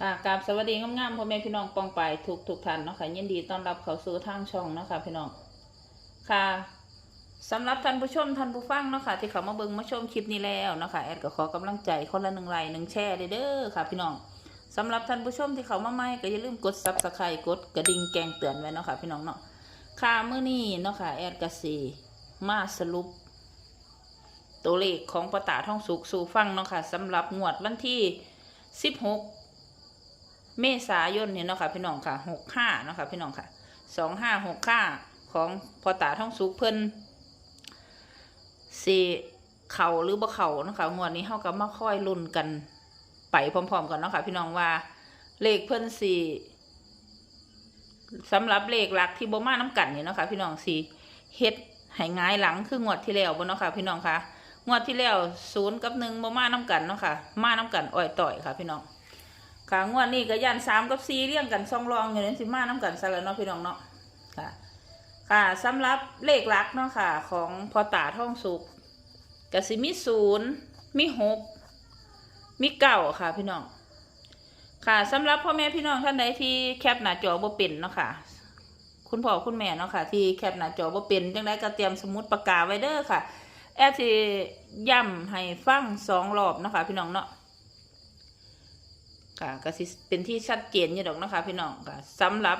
ค่ะกราบสวัสดีงามๆพ่อแม่พี่น้องปองไปทุกทุกท่านเนาะค่ะยินดีต้อนรับเข้าสู่ทางช่องเนาะค่ะพี่น้องค่ะสำหรับท่านผู้ชมท่านผู้ฟังเนาะค่ะที่เขามาเบิ่งมาชมคลิปนี้แล้วเนาะค่ะแอดก็ขอกำลังใจคนละหนึ่งไลค์หนึ่งแชร์เด้อค่ะ พี่น้องสำหรับท่านผู้ชมที่เขามาใหม่ก็อย่าลืมกดซับสไครต์กดกระดิ่งแจ้งเตือนไว้เนาะค่ะพี่น้องเนาะค่ะเมื้อนี้เนาะค่ะแอดก็สิมาสรุป ตัวเลขของประตาท่องสุกสู่ฟังเนาะค่ะสำหรับงวดวันที่ 16 เมษายนเนี่ยเนาะค่ะพี่น้องค่ะ65เนาะค่ะพี่น้องค่ะ2565ของพอตาท่องสุกเพิ่นสิเข่าหรือบ่เข่าเนาะค่ะงวดนี้เฮาก็มาค่อยลุ้นกันไปพร้อม ๆ กันเนาะค่ะพี่น้องว่าเลขเพิ่นสิสำหรับเลขหลักที่บ่มาน้กันเนี่เนาะค่ะพี่น้องสิเฮ็ดให้ง่ายหลังคืองวดที่แล้วบ่เนาะค่ะพี่น้องค่ะงวดที่แล้วศูนย์กับหนึ่งบ่มาน้กันเนาะค่ะ มาน้กันอ่อยต่อยค่ะพี่น้อง ค่ะงวดนี้ก็ยันสามกับสี่เรียงกันซองรองอยู่นี่สิมาน้กันซะแล้วเนาะพี่น้องเนาะค่ะ ค่ะสำหรับเลขลักเนาะค่ะ ของพอตาท่องสุกกสิมีศูนย์มีหกมีเก้าค่ะพี่น้องค่ะสำหรับพ่อแม่พี่น้องท่านใดที่แคปหน้าจอบ่เป็นเนาะค่ะ คุณพ่อคุณแม่เนาะค่ะ ที่แคปหน้าจอบ่เป็นจังไดก็เตรียมสมุดปากกาไว้เด้อค่ะ แอดสิย้ำให้ฟังสองรอบเนาะคะพี่น้องเนาะ ค่ะก็สิเป็นที่ชัดเจนอยู่ดอกนะคะพี่น้องค่ะสำหรับ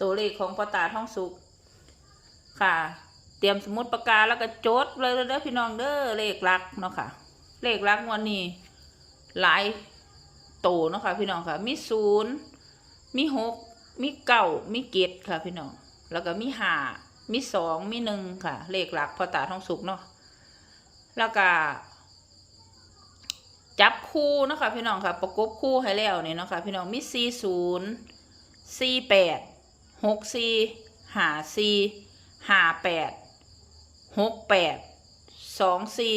ตัวเลขของปตาท่องสุกค่ะ เตรียมสมุดปากกาแล้วก็จดเลยเด้อพี่น้องเด้อเลขหลักเนาะค่ะ เลขหลักวันนี้หลายโตวเนาะค่ะพี่น้องค่ะ มีศูนย์มีหกมีเก้ามีเกตค่ะพี่น้อง แล้วก็มีห้า มีสองมีหนึ่งค่ะ เลขหลักพอตาทองสุกเนาะแล้วก็จับคู่นะคะพี่น้องค่ะ ประกบคู่ให้แล้วเนี่ยนะคะพี่น้องมีสี่ศูนย์สี่แปดหกสี่ห้าสี่ห้าแปดหกแปดสองสี่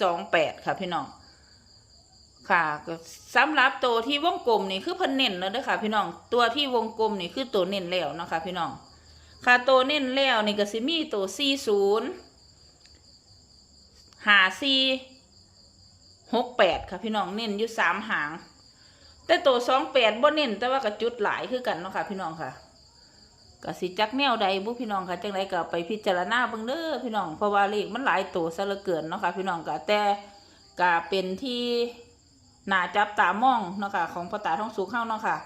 สองแปดค่ะพี่น้องค่ะสำหรับตัวที่วงกลมนี่คือพิ่นเน้นแล้วเด้อค่ะ พี่น้องตัวที่วงกลมนี่คือตัวเน้นแล้วนะคะพี่น้อง ค่ะตัวเน้นแล้วนี่ก็สิมีตัวสี่ศูนย์หาสี่หกแปดค่ะพี่น้องเน้นอยู่สามหาง แต่ตัวสองแปดบ่เน้นแต่ว่าก็จุดหลายคือกันเนาะค่ะพี่น้องค่ะก็สิจักแนวใดบุพี่น้องค่ะจังไดก็ไปพิจารณาเบิ่งเด้อพี่น้องเพราะว่าเลขมันหลายตัวซะเหลือเกินเนาะค่ะพี่น้องก็แต่ก็เป็นที่น่าจับตามองเนาะค่ะของพ่อตาท้องสูงเข้าเนาะค่ะ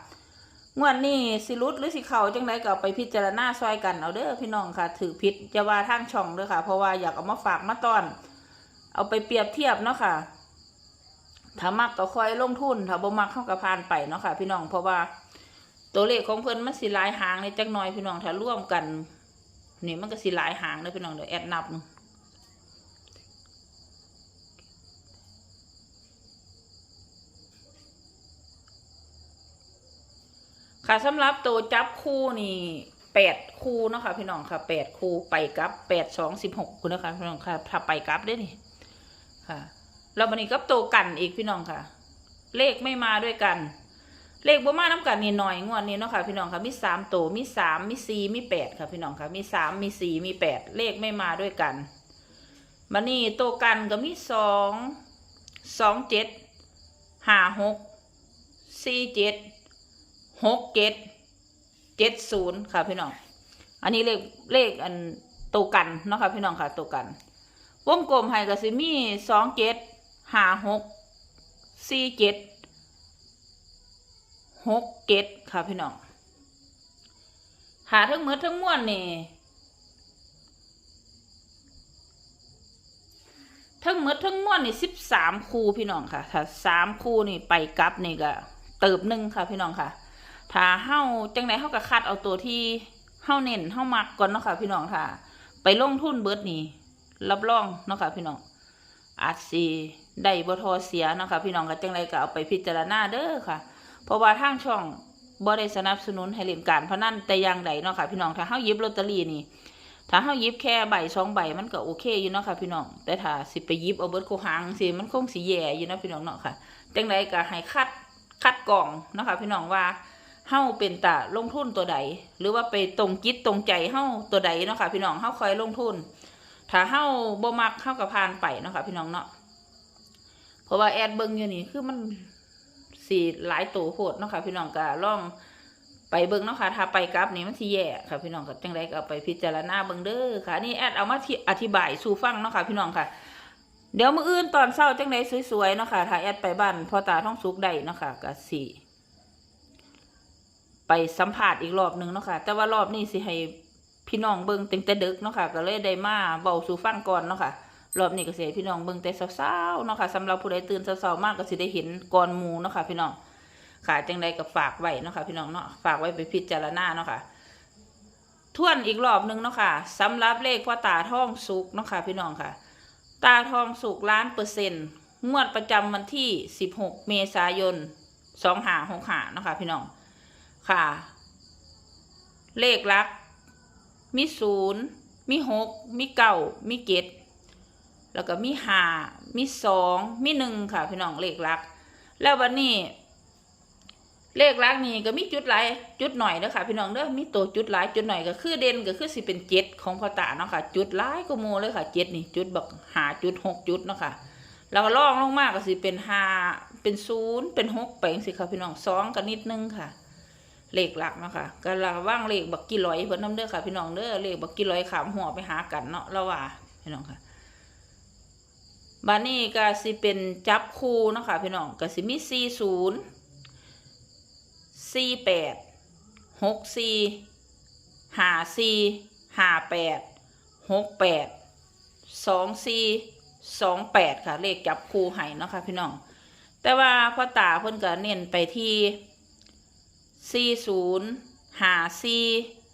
งวดนี้สิรุดหรือสิเขาจังไดก็เอาไปพิจารณาซอยกันเอาเด้อพี่น้องค่ะ ถือพิษจะว่าทางช่องเด้อค่ะ เพราะว่าอยากเอามาฝากมาตอน เอาไปเปรียบเทียบเนาะค่ะ ถ้ามักก็ค่อยลงทุน ถ้าบ่มักเข้ากับพานไปเนาะค่ะ พี่น้องเพราะว่า ตัวเลขของเพิ่นมันสิหลายหางในจักหน่อยพี่น้องถ้าร่วมกัน นี่มันก็สิหลายหางเด้อพี่น้องเดี๋ยวแอดนับหนึ่ง ค่ะสำหรับตัวจับคู่นี่แปดคู่เนาะค่ะพี่น้องค่ะแปดคู่ไปกับแปดสองสิบหกคุณนะคะพี่น้องค่ะถ้าไปกับได้นี่ค่ะแล้ววันนี้ก็ตัวกันอีกพี่น้องค่ะ เลขไม่มาด้วยกัน เลขบ่มาน้ำกันนี่หน่อยงวดนี้เนาะค่ะพี่น้องค่ะมีสามตัวมีสามมีสี่มีแปดค่ะพี่น้องค่ะมีสามมีสี่มีแปดเลขไม่มาด้วยกันมันนี่ตัวกันก็มีสองสองเจ็ดห้าหกสี่เจ็ด หกเจ็ดเจ็ดศูนย์ค่ะพี่น้อง อันนี้เลขเลขอันตัวกันเนาะค่ะพี่น้องค่ะตัวกัน วงกลมให้ก็สิมี่สองเจ็ดห้าหกสี่เจ็ดหกเจ็ดค่ะพี่น้อง หาทั้งหมดทั้งม้วลนี่ทั้งหมดทั้งมวลนี่สิบสามคูพี่น้องค่ะ ถ้าสามคูนี่ไปกลับนี่ก็เติบหนึ่งค่ะพี่น้องค่ะ ถ้าเฮาจังไดเฮาก็คัดเอาตัวที่เฮาเน้นเฮามักก่อนเนาะค่ะพี่น้องค่ะ ไปลงทุนเบิดนี่รับรองเนาะค่ะพี่น้องอาจสิได้บ่ทอเสียเนาะค่ะพี่น้องก็จังไดก็เอาไปพิจารณาเด้อค่ะ เพราะว่าทางช่องบ่ได้สนับสนุนให้เล่นการพนันแต่อย่างใดเนาะค่ะพี่น้องถ้าเฮาหยิบลอตเตอรี่นี่ถ้าเฮาหยิบแค่ใบสองใบมันก็โอเคอยู่เนาะค่ะพี่น้อง แต่ถ้าสิไปหยิบเอาเบิดคู่หางสิมันคงสิแย่อยู่เนาะพี่น้องเนาะค่ะ จังไดก็ให้คัดคัดกรองเนาะค่ะพี่น้องว่า เฮาเป็นตาลงทุนตัวใด หรือว่าไปตรงจิตตรงใจเฮาตัวใดเนาะค่ะพี่น้องเฮาคอยลงทุน ถ้าเฮาบ่มักเฮาก็ผ่านไปเนาะค่ะพี่น้องเนาะเพราะว่าแอดเบิ่งอยู่นี่คือมันสีหลายตัวโพดเนาะค่ะพี่น้องก็ล่องไปเบิ่งเนาะค่ะถ้าไปกลับนี่มันสิแย่ค่ะพี่น้องก็จังไดก็เอาไปพิจารณาเบิ่งเด้อค่ะ นี่แอดเอามาอธิบายสู่ฟังเนาะค่ะพี่น้องค่ะเดี๋ยวมื้ออื่นตอนเช้าจังไดสวยๆเนาะค่ะถ้าแอดไปบ้านพ่อตาท้องสุกได้เนาะค่ะก็สิ ไปสัมภาษณ์อีกรอบหนึ่งเนาะค่ะ แต่ว่ารอบนี้สิให้พี่น้องเบิ่งตั้งแต่ดึกเนาะค่ะก็เลยได้มาเบาสู่ฟังก่อนเนาะค่ะรอบนี้ก็เสิให้พี่น้องเบิ่งแต่เช้าๆเนาะค่ะสำหรับผู้ใดตื่นเช้าๆมากก็สิได้เห็นก่อนมูเนาะค่ะพี่น้องค่ะจังใดก็ฝากไว้เนาะค่ะพี่น้องเนาะฝากไว้ไปพิจารณาเนาะค่ะทวนอีกรอบหนึ่งเนาะค่ะสำหรับเลขพ่อตาทองสุกเนาะค่ะพี่น้องค่ะ ตาทองสุกล้านเปอร์เซ็นต์งวดประจำวันที่ 16 เมษายน 2565เนาะค่ะพี่น้อง ค่ะ เลขลัก มีศูนย์มีหกมีเก้ามีเกตแล้วก็มีห้ามีสองมีหนึ่งค่ะ พี่น้องเลขลัก แล้ววันนี้ เลขลักนี่ก็มีจุดหลายจุดหน่อยเด้อค่ะพี่น้องเด้อมีตัวจุดหลายจุดหน่อยก็คือเด่นก็คือสิเป็นเจ็ดของพ่อตาเนาะค่ะ จุดหลายก็โมเลยค่ะเจ็ดนี่จุดบอกหาจุดหกจุดเนาะค่ะแล้วก็ล่องลงมากก็สิเป็นห้าเป็นศูนย์เป็นหกไปจังสิค่ะพี่น้องสองกันนิดนึงค่ะ เลขหลักเนาะค่ะก็ระว่างเลขบักกี่ร้อยเพิ่นน้ำเด้อค่ะ พี่น้องเด้อเลขบักกี่ร้อยขามหัวไปหากันเนาะแล้วว่าพี่น้องค่ะบานนี้ก็สิเป็นจับคู่เนาะค่ะพี่น้องก็สิมีสี่ศูนย์สี่แปดหกสี่ห้าสี่ห้าแปดหกแปดสองสี่สองแปดค่ะ เลขจับคู่ให้เนาะค่ะพี่น้อง แต่ว่าพ่อตาเพิ่นก็เน้นไปที่ สี่ศูนย์หาสี่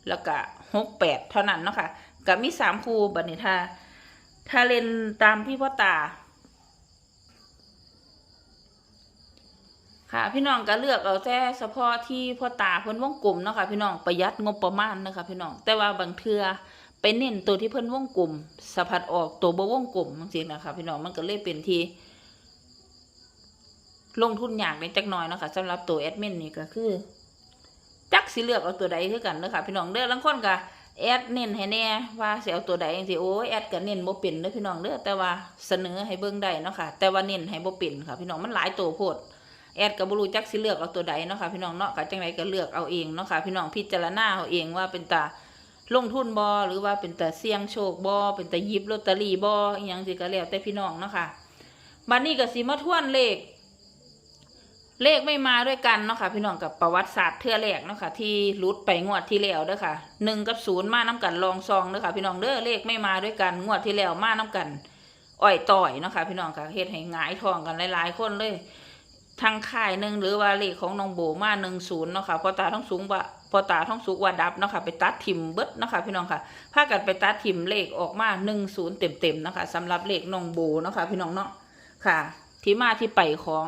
แล้วก็หกแปดเท่านั้นเนาะค่ะก็มีสามคู่บัดนี้ถ้าถ้าเล่นตามที่พ่อตา ค่ะ พี่น้องก็เลือกเอาแต่เฉพาะที่พ่อตาเพิ่นวงกลมเนาะค่ะพี่น้องประหยัดงบประมาณนะคะพี่น้องแต่ว่าบางเทือไปเน้นตัวที่เพิ่นวงกลมสะพัดออกตัวบ่วงกลมจริงๆนะคะพี่น้องมันก็เลยเป็นที่ลงทุนอยากในจักหน่อยเนาะค่ะสำหรับตัวแอดมินนี่ก็คือ สิเลือกเอาตัวใดคือกันเด้อค่ะพี่น้องเด้อลังคนก็แอดเน้นให้แน่ว่าสิเอาตัวใดจังซี่โอ้ยแอดก็เน้นบ่เป็นเด้อพี่น้องเด้อแต่ว่าเสนอให้เบิ่งได้เนาะค่ะ แต่ว่าเน้นให้บ่เป็นค่ะ พี่น้องมันหลายตัวโพดแอดก็บ่รู้จักสิเลือกเอาตัวใดเนาะค่ะพี่น้องเนาะก็จังไดก็เลือกเอาเองเนาะค่ะพี่น้องพิจารณาเอาเองว่าเป็นตาลงทุนบ่หรือว่าเป็นแตาเสี่ยงโชคบ่เป็นแตาหยิบลอตเตอรี่บ่อีหยังสิก็แล้วแต่พี่น้องเนาะค่ะบัดนี้ก็สิมาทวนเลข เลขไม่มาด้วยกันเนาะค่ะพี่น้องกับประวัติศาสตร์เทื่อแรกเนาะค่ะที่รุดไปงวดที่แล้วเด้อค่ะหนึ่งกับศูนย์มาน้ากันลองซองเด้อค่ะพี่น้องเด้อเลขไม่มาด้วยกันงวดที่แล้วมาน้ากันอ่อยต่อยเนาะค่ะพี่น้องค่ะเฮ็ดให้หงายทองกันหลายๆ คนเลยทางค่ายหนึ่งหรือว่าเลขของน้องโบมาหนึ่งศูนย์เนาะค่ะพอตาท้องสูงว่าพอตาท้องสุกว่าดับเนาะค่ะไปตัดทิมเบิดเนาะค่ะพี่น้องค่ะพากันไปตัดทิมเลขออกมาหนึ่งศูนย์เต็มๆเนาะค่ะสำหรับเลขน้องโบเนาะค่ะพี่น้องเนาะค่ะ ที่มาที่ไปของ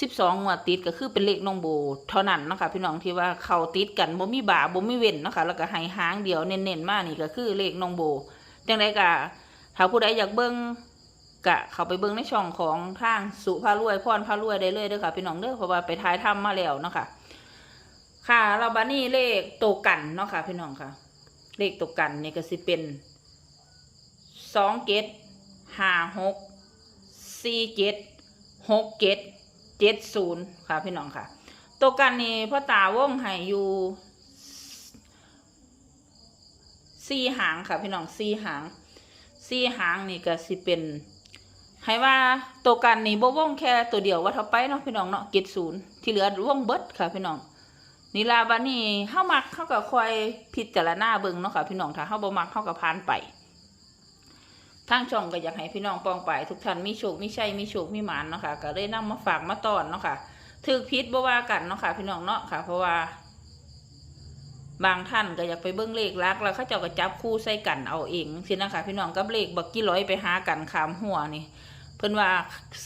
สิบสองงวดติดก็คือเป็นเลขน้องโบเท่านั้นนะคะพี่น้องที่ว่าเขาติดกันบ่มีบาบ่มีเว้นนะคะแล้วก็ให้หางเดียวเน้นๆมากนี่ก็คือเลขน้องโบจังไดก็ถ้าผู้ใดอยากเบิ่งก็เข้าไปเบิ่งในช่องของทางสุภารวยพรพารวยได้เลยเด้อค่ะพี่น้องเด้อเพราะว่าไปท้ายถ้ำมาแล้วนะคะค่ะเราบานี่เลขตัวกันเนาะค่ะพี่น้องค่ะ เลขตัวกันนี่ก็สิเป็นสองเกตห้าหกสี่เกตหกเกต เจ็ดศูนย์ค่ะพี่น้องค่ะ ตัวกันนี่พ่อตาว่องให้อยู่สี่หางค่ะพี่น้องสี่หางสี่หางนี่ก็สิเป็นให้ว่าตัวกันนี่บ่วงแค่ตัวเดียวว่าเท่าไปเนาะพี่น้องเนาะเจ็ดศูนย์ที่เหลือวงเบิดค่ะพี่น้องนี่ลาบานี่เฮามักเฮาก็คอยพิจารณาเบิ่งเนาะค่ะพี่น้องถ้าเฮาบ่มักเฮาก็ผ่านไป ทางช่องก็อยากให้พี่น้องปองไปทุกท่านมีโชคมีชัยมีโชคมีหมานเนาะค่ะก็เลยนำมาฝากมาตอนเนาะค่ะถือพิษบ่ว่ากันเนาะค่ะ พี่น้องเนาะค่ะ เพราะว่า บางท่านก็อยากไปเบิ้งเลขลักแล้วเขาเจ้าก็จับคู่ใส่กันเอาเองสินะคะพี่น้องกับเลขบักกี่ร้อยไปหากันขามหัวนี่เพิ่นว่า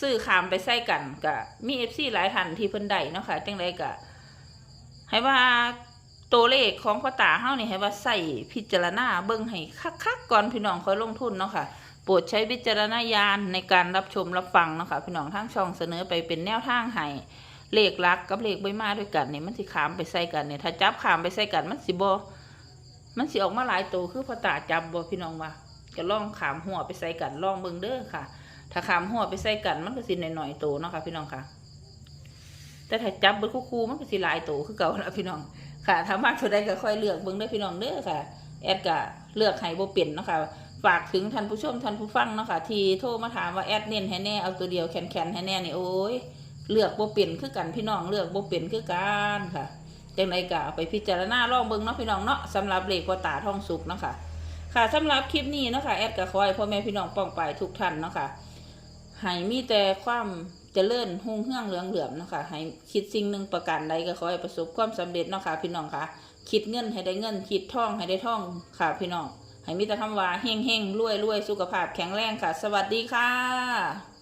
ซื้อขามไปใส่กันก็มีเอฟซีหลายท่านที่เพิ่นได้เนาะค่ะจังไดก็ให้ว่าตัวเลขของพ่อตาเฮ้านี่ให้ว่าใส่พิจารณาเบิ่งให้คักๆก่อนพี่น้องค่อยลงทุนเนาะค่ะ ปรดใช้วิจารณญาณในการรับชมรับฟังนะคะพี่น้องทั้งช่องเสนอไปเป็นแนวทางให้เลขลักกับเลขใบมาด้วยกันเนี่ยมันสิขามไปใส่กันเนี่ยถ้าจับขามไปใส่กันมันสิบอมันสิออกมาหลายตัวคือพอตาจับบ่พี่น้องว่าก็ล่องขามหัวไปใส่กันล่องเบิงเด้อค่ะ ถ้าขามหัวไปใส่กันมันก็สิหน่อยๆโตเนาะค่ะพี่น้องค่ะ แต่ถ้าจับเบิดคู่มันก็สิหลายโตคือเก่าแล้วพี่น้องค่ะถ้ามากเท่าใดก็ค่อยเลือกเบิ่งเด้พี่น้องเด้อค่ะ แอดก็เลือกให้บ่เป็นเนาะค่ะ ฝากถึงท่านผู้ชมท่านผู้ฟังเนาะค่ะที่โทรมาถามว่าแอดเน้นให้แน่เอาตัวเดียวแคนๆให้แน่นี่โอ้ยเลือกบ่เป็นคือกันพี่น้องเลือกบ่เป็นคือกันค่ะจังไดก็เอาไปพิจารณาลองเบิ่งเนาะพี่น้องเนาะสำหรับเลขพ่อตาทองสุกเนาะค่ะค่ะสำหรับคลิปนี้เนาะค่ะแอดก็ขอให้พ่อแม่พี่น้องป้องไปทุกท่านเนาะค่ะให้มีแต่ความเจริญหุ่งเฮืองเหลืองเหลือมเนาะค่ะให้คิดสิ่งหนึ่งประการใดก็ขอให้ประสบความสำเร็จเนาะค่ะพี่น้องค่ะ คิดเงินให้ได้เงิน คิดท่องให้ได้ท่องค่ะพี่น้อง ให้มีแต่คำว่าเฮงเฮงรวยรวยสุขภาพแข็งแรงค่ะ สวัสดีค่ะ